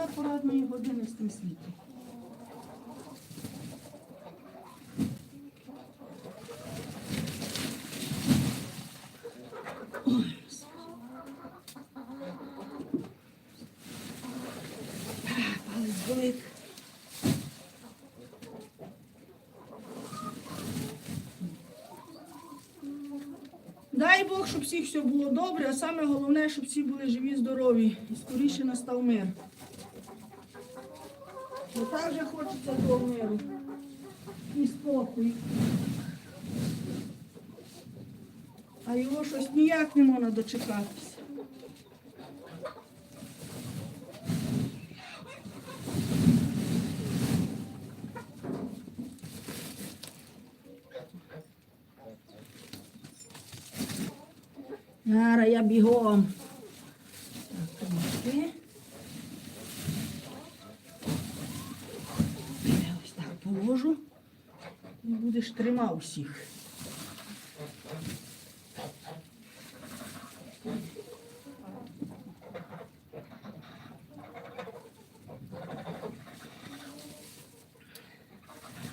нема порадної години з тим світом. Дай Бог, щоб всіх все було добре, а саме головне, щоб всі були живі, здорові і скоріше настав мир. Бо так же хочеться того миру. І спокою. А його щось ніяк не можна дочекатися. Зараз я бігом. Так, трошки. Я ось так положу. І будеш тримав всіх.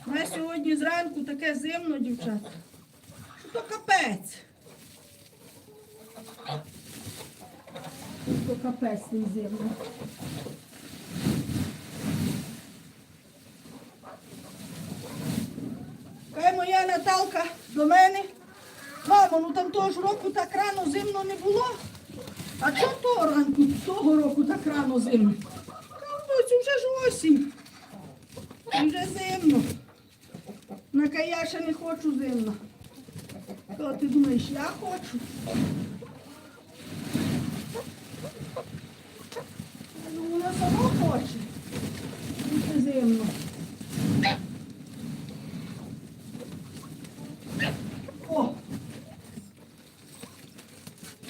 У нас сьогодні зранку таке зимно, дівчата. Що то капець. То капець не зимно. Наталка до мене. Мамо, ну там того ж року так рано зимно не було. А чого того ранку, того року так рано зимно? «Доцю, вже ж осінь. Вже зимно. На ще не хочу зимно. То ти думаєш, я хочу? Ну, вона сама хоче. Бути зимно. О!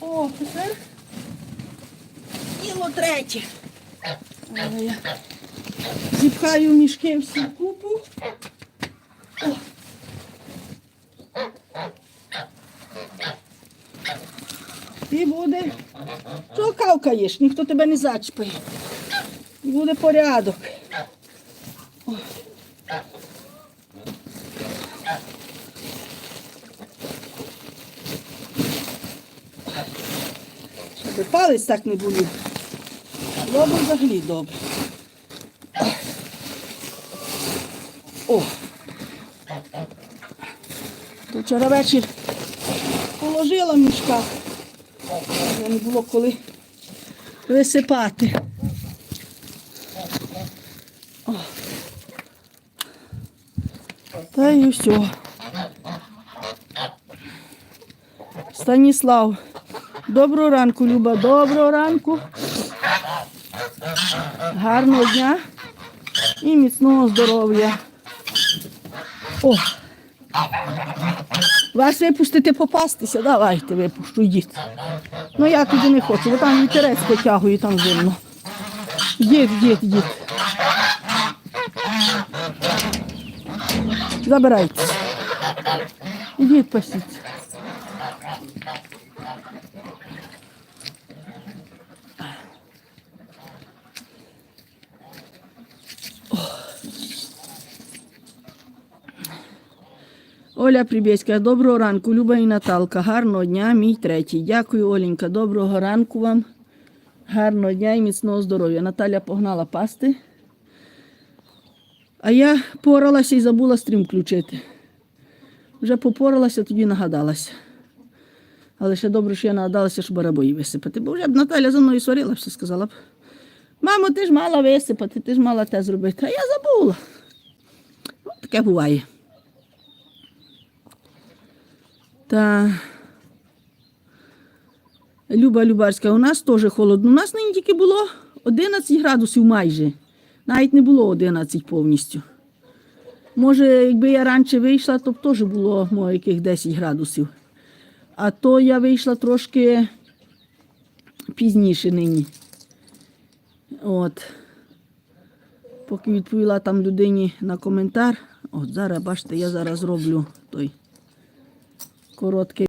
О, тепер діло третє. Але я зіпхаю мішки всі купу. І буде. Що кавкаєш, ніхто тебе не зачпає. І буде порядок. О. палець так не болів. Б взагалі добре. О! То вчора вечір положила в мішках. Не було коли висипати. О. Та й все. Станіслав. Доброго ранку, Люба. Доброго ранку. Гарного дня і міцного здоров'я. О! Вас випустити попастися, давайте випущу, йдіть. Ну я туди не хочу, бо там вітерець потягує, там зимно. Йдіть, йдіть, йдіть. Забирайтесь. Ідіть пасіться. Оля Прибєська, доброго ранку, Люба і Наталка. Гарного дня, мій третій. Дякую, Оленька. Доброго ранку вам. Гарного дня і міцного здоров'я. Наталя погнала пасти. А я поралася і забула стрім включити. Вже попоралася, тоді нагадалася. Але ще добре, що я нагадалася, щоб барабої висипати. Бо вже б Наталя за мною сварилася, сказала б. Мамо, ти ж мала висипати, ти ж мала те зробити. А я забула. Ну, таке буває. Та Люба Любарська, у нас теж холодно. У нас нині тільки було 11 градусів майже. Навіть не було 11 повністю. Може, якби я раніше вийшла, то б теж було може, яких 10 градусів. А то я вийшла трошки пізніше нині. От. Поки відповіла там людині на коментар. От зараз, бачите, я зараз роблю той короткий.